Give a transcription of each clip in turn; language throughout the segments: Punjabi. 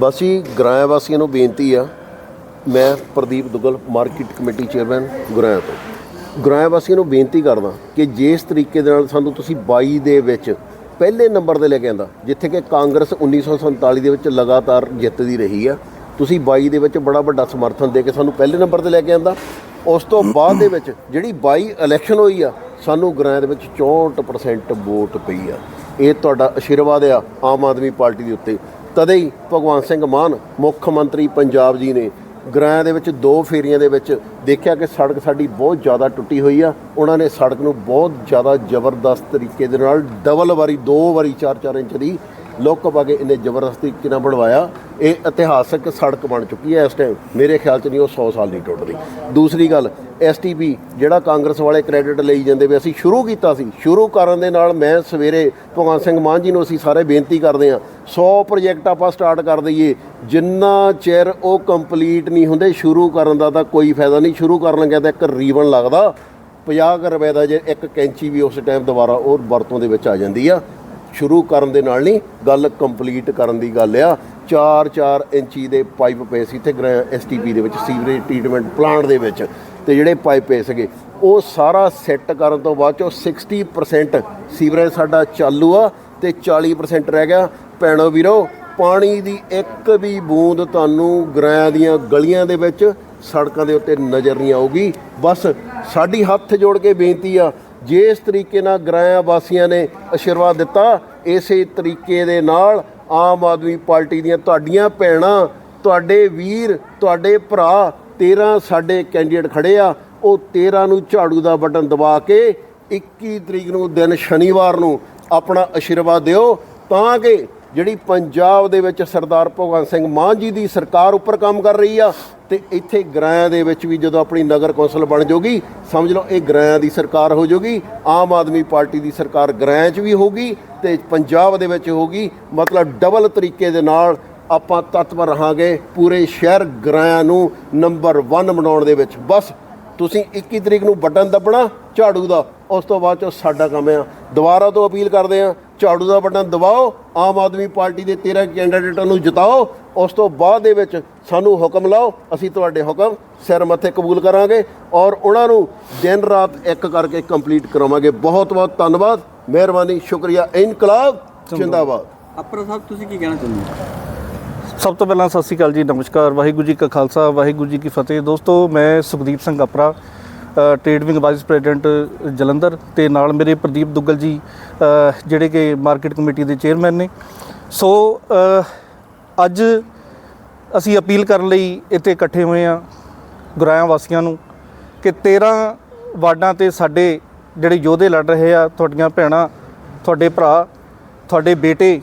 ਵਾਸੀ ਗ੍ਰਾਇਆ ਵਾਸੀਆਂ ਨੂੰ ਬੇਨਤੀ ਆ, ਮੈਂ Pradeep Duggal, market committee chairman Goraya ਤੋਂ। ਗੁਰਾਇਆ ਵਾਸੀਆਂ ਨੂੰ ਬੇਨਤੀ ਕਰਦਾ ਕਿ ਜਿਸ ਤਰੀਕੇ ਦੇ ਨਾਲ ਸਾਨੂੰ ਤੁਸੀਂ 22 ਦੇ ਵਿੱਚ ਪਹਿਲੇ ਨੰਬਰ ਤੇ ਲੈ ਕੇ ਆਂਦਾ, ਜਿੱਥੇ ਕਿ ਕਾਂਗਰਸ 1947 ਦੇ ਵਿੱਚ ਲਗਾਤਾਰ ਜਿੱਤਦੀ ਰਹੀ ਆ, ਤੁਸੀਂ 22 ਦੇ ਵਿੱਚ ਬੜਾ ਵੱਡਾ ਸਮਰਥਨ ਦੇ ਕੇ ਸਾਨੂੰ ਪਹਿਲੇ ਨੰਬਰ ਤੇ ਲੈ ਕੇ ਆਂਦਾ। ਉਸ ਤੋਂ ਬਾਅਦ ਦੇ ਵਿੱਚ ਜਿਹੜੀ 22 ਇਲੈਕਸ਼ਨ ਹੋਈ ਆ, ਸਾਨੂੰ ਗੁਰਾਇਆ ਦੇ ਵਿੱਚ 64% ਵੋਟ ਪਈ ਆ। ਇਹ ਤੁਹਾਡਾ ਆਸ਼ੀਰਵਾਦ ਆ ਆਮ ਆਦਮੀ ਪਾਰਟੀ ਦੇ ਉੱਤੇ। ਤਦੇ ਹੀ ਭਗਵੰਤ ਸਿੰਘ ਮਾਨ, ਮੁੱਖ ਮੰਤਰੀ ਪੰਜਾਬ ਜੀ ਨੇ ਗ੍ਰਾਂ ਦੇ ਵਿੱਚ ਦੋ ਫੇਰੀਆਂ ਦੇ ਵਿੱਚ ਦੇਖਿਆ ਕਿ ਸੜਕ ਸਾਡੀ ਬਹੁਤ ਜ਼ਿਆਦਾ ਟੁੱਟੀ ਹੋਈ ਆ। ਉਹਨਾਂ ਨੇ ਸੜਕ ਨੂੰ ਬਹੁਤ ਜ਼ਿਆਦਾ ਜ਼ਬਰਦਸਤ ਤਰੀਕੇ ਦੇ ਨਾਲ ਡਬਲ ਵਾਰੀ, ਦੋ ਵਾਰੀ 4-4 ਇੰਚ ਦੀ ਲੁੱਕ ਪਾ ਕੇ ਇਹਨੇ ਜ਼ਬਰਦਸਤ ਤਰੀਕੇ ਨਾਲ ਬਣਵਾਇਆ। ਇਹ ਇਤਿਹਾਸਕ ਸੜਕ ਬਣ ਚੁੱਕੀ ਹੈ ਇਸ ਟਾਈਮ ਮੇਰੇ ਖਿਆਲ 'ਚ ਨਹੀਂ ਉਹ 100 ਸਾਲ ਨਹੀਂ ਟੁੱਟਦੀ। ਦੂਸਰੀ ਗੱਲ ਐਸਟੀਪੀ ਜਿਹੜਾ ਕਾਂਗਰਸ ਵਾਲੇ ਕ੍ਰੈਡਿਟ ਲਈ ਜਾਂਦੇ ਵੀ ਅਸੀਂ ਸ਼ੁਰੂ ਕੀਤਾ ਸੀ। ਸ਼ੁਰੂ ਕਰਨ ਦੇ ਨਾਲ ਮੈਂ ਸਵੇਰੇ ਭਗਵਾਨ ਸਿੰਘ ਮਾਨ ਜੀ ਨੂੰ ਅਸੀਂ ਸਾਰੇ ਬੇਨਤੀ ਕਰਦੇ ਹਾਂ 100 ਪ੍ਰੋਜੈਕਟ ਆਪਾਂ ਸਟਾਰਟ ਕਰ ਦਈਏ। ਜਿੰਨਾ ਚਿਰ ਉਹ ਕੰਪਲੀਟ ਨਹੀਂ ਹੁੰਦੇ, ਸ਼ੁਰੂ ਕਰਨ ਦਾ ਤਾਂ ਕੋਈ ਫਾਇਦਾ ਨਹੀਂ। ਸ਼ੁਰੂ ਕਰਨ ਲੱਗਿਆ ਤਾਂ ਇੱਕ ਰੀਵਨ ਲੱਗਦਾ। 50 ਕੁ ਰੁਪਏ ਦਾ ਜੇ ਇੱਕ ਕੈਂਚੀ ਵੀ ਉਸ ਟਾਈਮ ਦੁਬਾਰਾ ਉਹ ਵਰਤੋਂ ਦੇ ਵਿੱਚ ਆ ਜਾਂਦੀ ਆ। ਸ਼ੁਰੂ ਕਰਨ ਦੇ ਨਾਲ ਨਹੀਂ, ਗੱਲ ਕੰਪਲੀਟ ਕਰਨ ਦੀ ਗੱਲ ਆ। 4-4 ਇੰਚੀ ਦੇ ਪਾਈਪ ਪਏ ਸੀ ਤੇ ਐਸਟੀਪੀ ਦੇ ਵਿੱਚ, ਸੀਵਰੇਜ ਟ੍ਰੀਟਮੈਂਟ ਪਲਾਂਟ ਦੇ ਵਿੱਚ। ਤੇ ਜਿਹੜੇ ਪਾਈਪ ਪਏ ਸੀਗੇ, ਉਹ ਸਾਰਾ ਸੈੱਟ ਕਰਨ ਤੋਂ ਬਾਅਦ ਚੋਂ 60% ਸੀਵਰੇਜ ਸਾਡਾ ਚਾਲੂ ਆ ਤੇ 40% ਰਹਿ ਗਿਆ। ਭੈਣੋ ਵੀਰੋ, ਪਾਣੀ ਦੀ ਇੱਕ ਵੀ ਬੂੰਦ ਤੁਹਾਨੂੰ ਗਰਾਂ ਦੀਆਂ ਗਲੀਆਂ ਦੇ ਵਿੱਚ ਸੜਕਾਂ ਦੇ ਉੱਤੇ ਨਜ਼ਰ ਨਹੀਂ ਆਊਗੀ। ਬਸ ਸਾਡੀ ਹੱਥ ਜੋੜ ਕੇ ਬੇਨਤੀ ਆ, ਜਿਸ ਤਰੀਕੇ ਨਾਲ ਗ੍ਰਾਂ ਵਾਸੀਆਂ ਨੇ ਆਸ਼ੀਰਵਾਦ ਦਿੱਤਾ, ਇਸੇ ਤਰੀਕੇ ਦੇ ਨਾਲ ਆਮ ਆਦਮੀ ਪਾਰਟੀ ਦੀਆਂ ਤੁਹਾਡੀਆਂ ਭੈਣਾਂ, ਤੁਹਾਡੇ ਵੀਰ, ਤੁਹਾਡੇ ਭਰਾ 13 ਸਾਡੇ ਕੈਂਡੀਡੇਟ ਖੜੇ ਆ, ਉਹ 13 ਨੂੰ ਝਾੜੂ ਦਾ ਬਟਨ ਦਬਾ ਕੇ 21 ਤਰੀਕ ਨੂੰ ਦਿਨ ਸ਼ਨੀਵਾਰ ਨੂੰ ਆਪਣਾ ਆਸ਼ੀਰਵਾਦ ਦਿਓ, ਤਾਂ ਕਿ ਜਿਹੜੀ ਪੰਜਾਬ ਦੇ ਵਿੱਚ ਸਰਦਾਰ ਭਗਵੰਤ ਸਿੰਘ ਮਾਨ ਜੀ ਦੀ ਸਰਕਾਰ ਉੱਪਰ ਕੰਮ ਕਰ ਰਹੀ ਆ, ਤੇ ਇੱਥੇ ਗ੍ਰਾਂ ਦੇ ਵਿੱਚ ਵੀ ਜਦੋਂ ਆਪਣੀ ਨਗਰ ਕੌਂਸਲ ਬਣ ਜਾਊਗੀ ਸਮਝ ਲਓ ਇਹ ਗ੍ਰਾਂ ਦੀ ਸਰਕਾਰ ਹੋ ਜਾਊਗੀ ਆਮ ਆਦਮੀ ਪਾਰਟੀ ਦੀ ਸਰਕਾਰ ਗ੍ਰਾਂ 'ਚ ਵੀ ਹੋਊਗੀ ਤੇ ਪੰਜਾਬ ਦੇ ਵਿੱਚ ਹੋਊਗੀ, ਮਤਲਬ ਡਬਲ ਤਰੀਕੇ ਦੇ ਨਾਲ ਆਪਾਂ ਤਤਪਰ ਰਹਾਂਗੇ ਪੂਰੇ ਸ਼ਹਿਰ ਗ੍ਰਾਂ ਨੂੰ ਨੰਬਰ 1 ਬਣਾਉਣ ਦੇ ਵਿੱਚ। ਬਸ ਤੁਸੀਂ 21 ਤਰੀਕ ਨੂੰ ਬਟਨ ਦੱਬਣਾ, ਝਾੜੂ ਦਾ। ਉਸ ਤੋਂ ਬਾਅਦ ਚ ਸਾਡਾ ਕੰਮ ਆ। ਦੁਬਾਰਾ ਤੋਂ ਅਪੀਲ ਕਰਦੇ ਆ ਝਾੜੂ ਦਾ ਬਟਨ ਦਬਾਓ, ਆਮ ਆਦਮੀ ਪਾਰਟੀ ਦੇ 13 ਕੈਂਡੀਡੇਟਾਂ ਨੂੰ ਜਿਤਾਓ। ਉਸ ਤੋਂ ਬਾਅਦ ਦੇ ਵਿੱਚ ਸਾਨੂੰ ਹੁਕਮ ਲਾਓ, ਅਸੀਂ ਤੁਹਾਡੇ ਹੁਕਮ ਸਿਰ ਮੱਥੇ ਕਬੂਲ ਕਰਾਂਗੇ ਔਰ ਉਹਨਾਂ ਨੂੰ ਦਿਨ ਰਾਤ ਇੱਕ ਕਰਕੇ ਕੰਪਲੀਟ ਕਰਾਵਾਂਗੇ। ਬਹੁਤ ਬਹੁਤ ਧੰਨਵਾਦ। ਮਿਹਰਬਾਨੀ, ਸ਼ੁਕਰੀਆ। ਇਨਕਲਾਬ, ਜਿੰਦਾਬਾਦ। ਅਪਰਾ ਸਾਹਿਬ, ਤੁਸੀਂ ਕੀ ਕਹਿਣਾ ਚਾਹੁੰਦੇ ਹੋ? ਸਭ ਤੋਂ ਪਹਿਲਾਂ ਸਤਿ ਸ਼੍ਰੀ ਅਕਾਲ ਜੀ ਨਮਸਕਾਰ ਵਾਹਿਗੁਰੂ ਜੀ ਕਾ ਖਾਲਸਾ ਵਾਹਿਗੁਰੂ ਜੀ ਕੀ ਫਤਿਹ। ਦੋਸਤੋ ਮੈਂ ਸੁਖਦੀਪ ਸਿੰਘ ਅਪਰਾ ਅ, trade wing vice president Jalandhar ਤੇ ਨਾਲ ਮੇਰੇ ਪ੍ਰਦੀਪ ਦੁੱਗਲ ਜੀ ਜਿਹੜੇ ਕਿ ਮਾਰਕੀਟ ਕਮੇਟੀ ਦੇ ਚੇਅਰਮੈਨ ਨੇ। ਸੋ ਅੱਜ ਅਸੀਂ ਅਪੀਲ ਕਰਨ ਲਈ ਇੱਥੇ ਇਕੱਠੇ ਹੋਏ ਆ ਗੁਰਾਇਆ ਵਾਸੀਆਂ ਨੂੰ ਕਿ 13 ਵਾਰਡਾਂ ਤੇ ਸਾਡੇ ਜਿਹੜੇ ਯੋਧੇ ਲੜ ਰਹੇ ਆ ਤੁਹਾਡੀਆਂ ਭੈਣਾਂ ਤੁਹਾਡੇ ਭਰਾ ਤੁਹਾਡੇ ਬੇਟੇ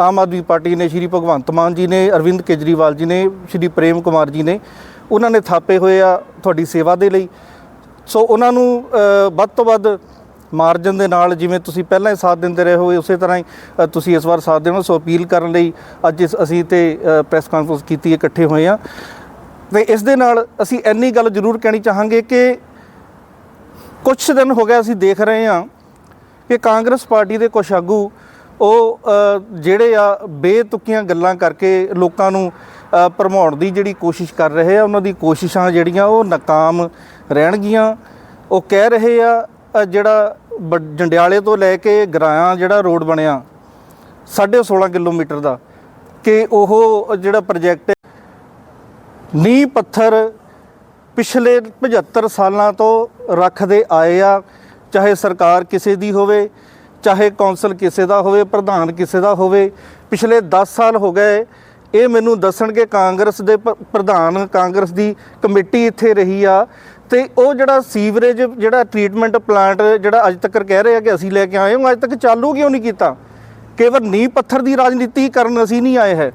ਆਮ ਆਦਮੀ ਪਾਰਟੀ ਨੇ ਸ਼੍ਰੀ ਭਗਵੰਤ ਮਾਨ ਜੀ ਨੇ ਅਰਵਿੰਦ ਕੇਜਰੀਵਾਲ ਜੀ ਨੇ ਸ਼੍ਰੀ ਪ੍ਰੇਮ ਕੁਮਾਰ ਜੀ ਨੇ ਉਹਨਾਂ ਨੇ ਥਾਪੇ ਹੋਏ ਆ ਤੁਹਾਡੀ ਸੇਵਾ ਦੇ ਲਈ। ਸੋ ਉਹਨਾਂ ਨੂੰ ਵੱਧ ਤੋਂ ਵੱਧ ਮਾਰਜਨ ਦੇ ਨਾਲ ਜਿਵੇਂ ਤੁਸੀਂ ਪਹਿਲਾਂ ਹੀ ਸਾਥ ਦਿੰਦੇ ਰਹੇ ਹੋ ਉਸੇ ਤਰ੍ਹਾਂ ਹੀ ਤੁਸੀਂ ਇਸ ਵਾਰ ਸਾਥ ਦੇਣਾ। ਸੋ ਅਪੀਲ ਕਰਨ ਲਈ ਅੱਜ ਇਸ- ਅਸੀਂ ਤੇ ਪ੍ਰੈਸ ਕਾਨਫਰੰਸ ਕੀਤੀ ਹੈ, ਇਕੱਠੇ ਹੋਏ ਆ। ਤੇ ਇਸ ਦੇ ਨਾਲ ਅਸੀਂ ਇੰਨੀ ਗੱਲ ਜ਼ਰੂਰ ਕਹਿਣੀ ਚਾਹਾਂਗੇ ਕਿ ਕੁਝ ਦਿਨ ਹੋ ਗਿਆ ਅਸੀਂ ਦੇਖ ਰਹੇ ਹਾਂ ਕਿ ਕਾਂਗਰਸ ਪਾਰਟੀ ਦੇ ਕੁਝ ਆਗੂ ਉਹ ਜਿਹੜੇ ਆ ਬੇਤੁਕੀਆਂ ਗੱਲਾਂ ਕਰਕੇ ਲੋਕਾਂ ਨੂੰ ਭਰਮਾਉਣ ਦੀ ਜਿਹੜੀ ਕੋਸ਼ਿਸ਼ ਕਰ ਰਹੇ ਆ, ਉਹਨਾਂ ਦੀ ਕੋਸ਼ਿਸ਼ਾਂ ਜਿਹੜੀਆਂ ਉਹ ਨਾਕਾਮ ਰਹਿਣਗੀਆਂ। ਉਹ ਕਹਿ ਰਹੇ ਆ ਜਿਹੜਾ ਬ- ਜੰਡਿਆਲੇ ਤੋਂ ਲੈ ਕੇ ਗਰਾਇਆ ਜਿਹੜਾ ਰੋਡ ਬਣਿਆ 16.5 ਕਿਲੋਮੀਟਰ ਦਾ, ਕਿ ਉਹ ਜਿਹੜਾ ਪ੍ਰੋਜੈਕਟ ਨੀਂਹ ਪੱਥਰ ਪਿਛਲੇ 75 ਸਾਲਾਂ ਤੋਂ ਰੱਖਦੇ ਆਏ ਆ, ਚਾਹੇ ਸਰਕਾਰ ਕਿਸੇ ਦੀ ਹੋਵੇ ਚਾਹੇ ਕੌਂਸਲ ਕਿਸੇ ਦਾ ਹੋਵੇ, ਪ੍ਰਧਾਨ ਕਿਸੇ ਦਾ ਹੋਵੇ, ਪਿਛਲੇ 10 ਸਾਲ ਹੋ ਗਏ, ਇਹ ਮੈਨੂੰ ਦੱਸਣਗੇ ਕਾਂਗਰਸ ਦੇ ਪ- ਪ੍ਰਧਾਨ ਕਾਂਗਰਸ ਦੀ ਕਮੇਟੀ ਇੱਥੇ ਰਹੀ ਆ, ਤੇ ਉਹ ਜਿਹੜਾ ਸੀਵਰੇਜ, ਜਿਹੜਾ ਟ੍ਰੀਟਮੈਂਟ ਪਲਾਂਟ ਜਿਹੜਾ ਅੱਜ ਤੱਕ ਕਹਿ ਰਹੇ ਆ ਕਿ ਅਸੀਂ ਲੈ ਕੇ ਆਏ ਹਾਂ ਅੱਜ ਤੱਕ ਚਾਲੂ ਕਿਉਂ ਨਹੀਂ ਕੀਤਾ? ਕੇਵਲ ਨੀਂਹ ਪੱਥਰ ਦੀ ਰਾਜਨੀਤੀ ਕਰਨ ਅਸੀਂ ਨਹੀਂ ਆਏ ਹੈ।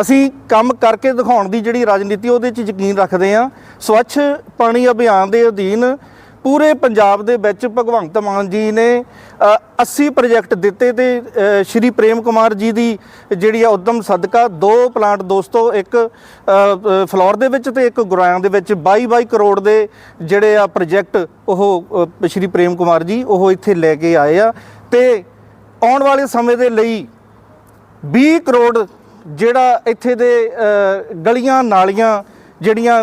ਅਸੀਂ ਕੰਮ ਕਰਕੇ ਦਿਖਾਉਣ ਦੀ ਜਿਹੜੀ ਰਾਜਨੀਤੀ, ਉਹਦੇ 'ਚ ਯਕੀਨ ਰੱਖਦੇ ਹਾਂ। ਸਵੱਛ ਪਾਣੀ ਅਭਿਆਨ ਦੇ ਅਧੀਨ ਪੂਰੇ ਪੰਜਾਬ ਦੇ ਵਿੱਚ ਭਗਵੰਤ ਮਾਨ ਜੀ ਨੇ ਅ, 80 ਪ੍ਰੋਜੈਕਟ ਦਿੱਤੇ ਤੇ ਸ਼੍ਰੀ ਪ੍ਰੇਮ ਕੁਮਾਰ ਜੀ ਦੀ ਜਿਹੜੀ ਆ ਉਦਮ ਸਦਕਾ ਦੋ ਪਲਾਂਟ ਦੋਸਤੋ ਇੱਕ ਅ, ਫਲੋਰ ਦੇ ਵਿੱਚ ਤੇ ਇੱਕ ਗੁਰਾਇਆਂ ਦੇ ਵਿੱਚ 22 22 ਕਰੋੜ ਦੇ ਜਿਹੜੇ ਆ ਪ੍ਰੋਜੈਕਟ ਉਹ ਸ਼੍ਰੀ ਪ੍ਰੇਮ ਕੁਮਾਰ ਜੀ ਉਹ ਇੱਥੇ ਲੈ ਕੇ ਆਏ ਆ ਤੇ ਆਉਣ ਵਾਲੇ ਸਮੇਂ ਦੇ ਲਈ 20 ਕਰੋੜ ਜਿਹੜਾ ਇੱਥੇ ਦੇ ਗਲੀਆਂ ਨਾਲੀਆਂ ਜਿਹੜੀਆਂ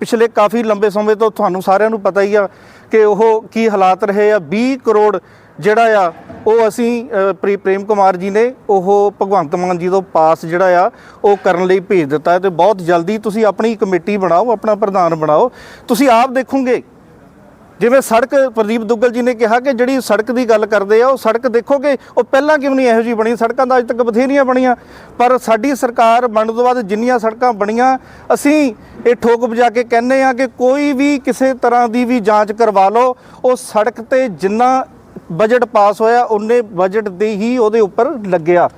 ਪਿਛਲੇ ਕਾਫੀ ਲੰਬੇ ਸਮੇਂ ਤੋਂ ਤੁਹਾਨੂੰ ਸਾਰਿਆਂ ਨੂੰ ਪਤਾ ਹੀ ਆ ਕਿ ਉਹ ਕੀ ਹਾਲਾਤ ਰਹੇ ਆ। 20 ਕਰੋੜ ਜਿਹੜਾ ਆ, ਉਹ ਅਸੀਂ ਪ੍ਰੀ, ਪ੍ਰੇਮ ਕੁਮਾਰ ਜੀ ਨੇ ਉਹ ਭਗਵੰਤ ਮਾਨ ਜੀ ਤੋਂ ਪਾਸ ਜਿਹੜਾ ਆ, ਉਹ ਕਰਨ ਲਈ ਭੇਜ ਦਿੱਤਾ ਹੈ ਤੇ ਬਹੁਤ ਜਲਦੀ ਤੁਸੀਂ ਆਪਣੀ ਕਮੇਟੀ ਬਣਾਓ, ਆਪਣਾ ਪ੍ਰਧਾਨ ਬਣਾਓ। ਤੁਸੀਂ ਆਪ ਦੇਖੋਗੇ ਜਿਵੇਂ ਸੜਕ, ਪ੍ਰਦੀਪ ਦੁੱਗਲ ਜੀ ਨੇ ਕਿਹਾ ਕਿ ਜਿਹੜੀ ਸੜਕ ਦੀ ਗੱਲ ਕਰਦੇ ਆ, ਉਹ ਸੜਕ ਦੇਖੋਗੇ, ਉਹ ਪਹਿਲਾਂ ਕਿਉਂ ਨਹੀਂ ਇਹੋ ਜਿਹੀ ਬਣੀ? ਸੜਕਾਂ ਤਾਂ ਅੱਜ ਤੱਕ ਬਥੇਰੀਆਂ ਬਣੀਆਂ। ਪਰ ਸਾਡੀ ਸਰਕਾਰ ਬਣਨ ਤੋਂ ਬਾਅਦ ਜਿੰਨੀਆਂ ਸੜਕਾਂ ਬਣੀਆਂ, ਅਸੀਂ ਇਹ ਠੋਕ ਵਜਾ ਕੇ ਕਹਿੰਦੇ ਆ ਕਿ ਕੋਈ ਵੀ ਕਿਸੇ ਤਰ੍ਹਾਂ ਦੀ ਵੀ ਜਾਂਚ ਕਰਵਾ ਲਓ, ਉਹ ਸੜਕ ਤੇ ਜਿੰਨਾ ਬਜਟ ਪਾਸ ਹੋਇਆ, ਉਹਨੇ ਬਜਟ ਦੇ ਹੀ ਉਹਦੇ ਉੱਪਰ ਲੱਗਿਆ।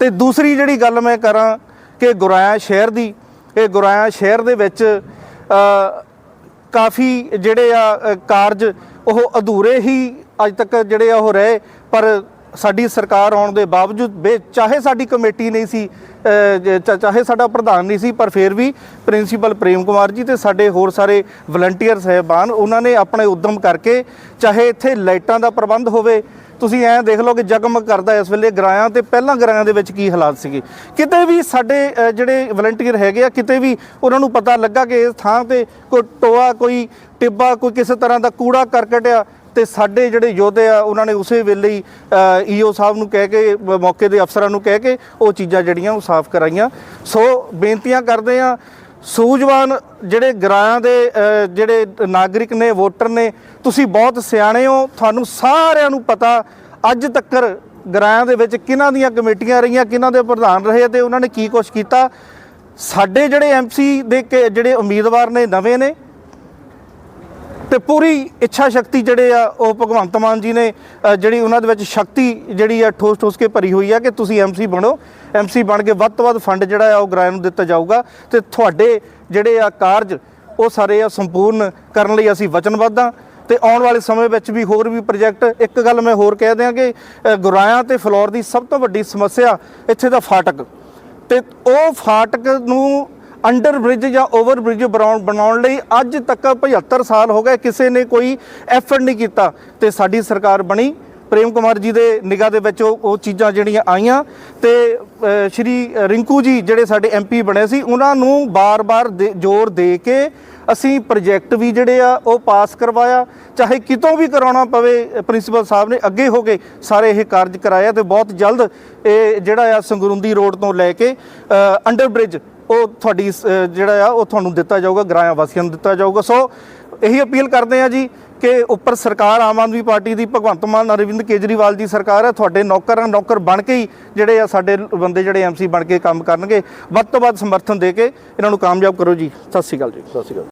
ਤੇ ਦੂਸਰੀ ਜਿਹੜੀ ਗੱਲ ਮੈਂ ਕਰਾਂ ਕਿ ਗੁਰਾਇਆ ਸ਼ਹਿਰ ਦੀ, ਇਹ ਗੁਰਾਇਆ ਸ਼ਹਿਰ ਦੇ ਵਿੱਚ ਕਾਫੀ ਜਿਹੜੇ ਆ ਕਾਰਜ ਉਹ ਅਧੂਰੇ ਹੀ ਅੱਜ ਤੱਕ ਜਿਹੜੇ ਆ ਉਹ ਰਹੇ, ਪਰ ਸਾਡੀ ਸਰਕਾਰ ਆਉਣ ਦੇ ਬਾਵਜੂਦ ਬੇ, ਚਾਹੇ ਸਾਡੀ ਕਮੇਟੀ ਨਹੀਂ ਸੀ ਚਾਹੇ ਸਾਡਾ ਪ੍ਰਧਾਨ ਨਹੀਂ ਸੀ, ਪਰ ਫਿਰ ਵੀ ਪ੍ਰਿੰਸੀਪਲ ਪ੍ਰੇਮ ਕੁਮਾਰ ਜੀ ਤੇ ਸਾਡੇ ਹੋਰ ਸਾਰੇ ਵਲੰਟੀਅਰ ਸਹਿਬਾਨ, ਉਹਨਾਂ ਨੇ ਆਪਣੇ ਉਦਮ ਕਰਕੇ ਚਾਹੇ ਇੱਥੇ ਲਾਈਟਾਂ ਦਾ ਪ੍ਰਬੰਧ ਹੋਵੇ ਤੁਸੀਂ ਐਂ ਦੇਖ ਲਓ ਕਿ ਜਗਮਗ ਕਰਦਾ ਇਸ ਵੇਲੇ ਗਰਾਇਆਂ ਤੇ, ਪਹਿਲਾਂ ਗਰਾਇਆਂ ਦੇ ਵਿੱਚ ਕੀ ਹਾਲਾਤ ਸੀਗੇ? ਕਿਤੇ ਵੀ ਸਾਡੇ ਜਿਹੜੇ ਵਲੰਟੀਅਰ ਹੈਗੇ ਆ, ਕਿਤੇ ਵੀ ਉਹਨਾਂ ਨੂੰ ਪਤਾ ਲੱਗਾ ਕਿ ਇਸ ਥਾਂ ਤੇ ਕੋਈ ਟੋਆ, ਕੋਈ ਟਿੱਬਾ, ਕੋਈ ਕਿਸੇ ਤਰ੍ਹਾਂ ਦਾ ਕੂੜਾ ਕਰਕਟ ਆ ਤੇ ਸਾਡੇ ਜਿਹੜੇ ਯੋਧੇ ਆ, ਉਹਨਾਂ ਨੇ ਉਸੇ ਵੇਲੇ ਹੀ ਈਓ ਸਾਹਿਬ ਨੂੰ ਕਹਿ ਕੇ ਮੌਕੇ ਦੇ ਅਫਸਰਾਂ ਨੂੰ ਕਹਿ ਕੇ ਉਹ ਚੀਜ਼ਾਂ ਜਿਹੜੀਆਂ ਉਹ ਸਾਫ਼ ਕਰਾਈਆਂ। ਸੋ ਬੇਨਤੀਆਂ ਕਰਦੇ ਆ ਸੂਝਵਾਨ ਜਿਹੜੇ ਗਰਾਇਆਂ ਦੇ ਜਿਹੜੇ ਨਾਗਰਿਕ ਨੇ, ਵੋਟਰ ਨੇ, ਤੁਸੀਂ ਬਹੁਤ ਸਿਆਣੇ ਹੋ। ਤੁਹਾਨੂੰ ਸਾਰਿਆਂ ਨੂੰ ਪਤਾ ਅੱਜ ਤੱਕਰ ਗਰਾਇਆਂ ਦੇ ਵਿੱਚ ਕਿਹਨਾਂ ਦੀਆਂ ਕਮੇਟੀਆਂ ਰਹੀਆਂ, ਕਿਹਨਾਂ ਦੇ ਪ੍ਰਧਾਨ ਰਹੇ ਤੇ ਉਹਨਾਂ ਨੇ ਕੀ ਕੁਛ ਕੀਤਾ। ਸਾਡੇ ਜਿਹੜੇ ਐਮਸੀ ਦੇ ਕੇ ਜਿਹੜੇ ਉਮੀਦਵਾਰ ਨੇ, ਨਵੇਂ ਨੇ ਤੇ ਪੂਰੀ ਇੱਛਾ ਸ਼ਕਤੀ ਜਿਹੜੇ ਆ ਉਹ ਭਗਵੰਤ ਮਾਨ ਜੀ ਨੇ ਜਿਹੜੀ ਉਹਨਾਂ ਦੇ ਵਿੱਚ ਸ਼ਕਤੀ ਜਿਹੜੀ ਆ ਠੋਸ ਠੋਸ ਕੇ ਭਰੀ ਹੋਈ ਆ ਕਿ ਤੁਸੀਂ ਐਮਸੀ ਬਣੋ। ਐਮਸੀ ਬਣ ਕੇ ਵੱਧ ਤੋਂ ਵੱਧ ਫੰਡ ਜਿਹੜਾ ਆ ਉਹ ਗ੍ਰਾਹਕ ਨੂੰ ਦਿੱਤਾ ਜਾਊਗਾ ਤੇ ਤੁਹਾਡੇ ਜਿਹੜੇ ਆ ਕਾਰਜ ਉਹ ਸਾਰੇ ਆ ਸੰਪੂਰਨ ਕਰਨ ਲਈ ਅਸੀਂ ਵਚਨਬੱਧ ਹਾਂ ਤੇ ਆਉਣ ਵਾਲੇ ਸਮੇਂ ਵਿੱਚ ਵੀ ਹੋਰ ਵੀ ਪ੍ਰੋਜੈਕਟ ਇੱਕ ਗੱਲ ਮੈਂ ਹੋਰ ਕਹਿ ਦਿਆਂ ਕਿ ਗੁਰਾਇਆਂ ਤੇ ਫਲੋਰ ਦੀ ਸਭ ਤੋਂ ਵੱਡੀ ਸਮੱਸਿਆ ਇੱਥੇ ਦਾ ਫਾਟਕ। ਤੇ ਉਹ ਫਾਟਕ ਨੂੰ ਅੰਡਰ ਬ੍ਰਿਜ ਜਾਂ ਓਵਰ ਬ੍ਰਿਜ ਬਣਾਉਣ ਲਈ ਅੱਜ ਤੱਕ 75 ਸਾਲ ਹੋ ਗਏ, ਕਿਸੇ ਨੇ ਕੋਈ ਐਫਰਟ ਨਹੀਂ ਕੀਤਾ ਤੇ ਸਾਡੀ ਸਰਕਾਰ ਬਣੀ। ਪ੍ਰੇਮ ਕੁਮਾਰ ਜੀ ਦੇ ਨਿਗਾਹ ਦੇ ਵਿੱਚ ਉਹ ਚੀਜ਼ਾਂ ਜਿਹੜੀਆਂ ਆਈਆਂ ਤੇ ਸ਼੍ਰੀ ਰਿੰਕੂ ਜੀ ਜਿਹੜੇ ਸਾਡੇ ਐਮਪੀ ਬਣੇ ਸੀ, ਉਹਨਾਂ ਨੂੰ ਬਾਰ-ਬਾਰ ਦੇ- ਜ਼ੋਰ ਦੇ ਕੇ ਅਸੀਂ ਪ੍ਰੋਜੈਕਟ ਵੀ ਜਿਹੜੇ ਆ, ਉਹ ਪਾਸ ਕਰਵਾਇਆ। ਚਾਹੇ ਕਿਤੋਂ ਵੀ ਕਰਾਉਣਾ ਪਵੇ ਪ੍ਰਿੰਸੀਪਲ ਸਾਹਿਬ ਨੇ ਅੱਗੇ ਹੋ ਕੇ ਸਾਰੇ ਇਹ ਕਾਰਜ ਕਰਾਇਆ ਤੇ ਬਹੁਤ ਜਲਦ ਇਹ ਜਿਹੜਾ ਆ ਸੰਗਰੁੰਦੀ ਰੋਡ ਤੋਂ ਲੈ ਕੇ ਅੰਡਰ ਬ੍ਰਿਜ ਉਹ ਤੁਹਾਡੀ ਜਿਹੜਾ ਆ, ਉਹ ਤੁਹਾਨੂੰ ਦਿੱਤਾ ਜਾਊਗਾ ਗ੍ਰਾਮ ਵਾਸੀਆਂ ਨੂੰ ਦਿੱਤਾ ਜਾਊਗਾ। ਸੋ ਇਹੀ ਅਪੀਲ ਕਰਦੇ ਆ ਜੀ ਕਿ ਉੱਪਰ ਸਰਕਾਰ ਆਮ ਆਦਮੀ ਪਾਰਟੀ ਦੀ, ਭਗਵੰਤ ਮਾਨ, ਅਰਵਿੰਦ ਕੇਜਰੀਵਾਲ ਦੀ ਸਰਕਾਰ ਹੈ, ਤੁਹਾਡੇ ਨੌਕਰ ਨੌਕਰ ਬਣ ਕੇ ਹੀ ਜਿਹੜੇ ਆ ਸਾਡੇ ਬੰਦੇ ਜਿਹੜੇ ਐਮਸੀ ਬਣ ਕੇ ਕੰਮ ਕਰਨਗੇ। ਵੱਧ ਤੋਂ ਵੱਧ ਸਮਰਥਨ ਦੇ ਕੇ ਇਹਨਾਂ ਨੂੰ ਕਾਮਯਾਬ ਕਰੋ ਜੀ। ਸਤਿ ਸ਼੍ਰੀ ਅਕਾਲ ਜੀ। ਸਤਿ ਸ਼੍ਰੀ ਅਕਾਲ।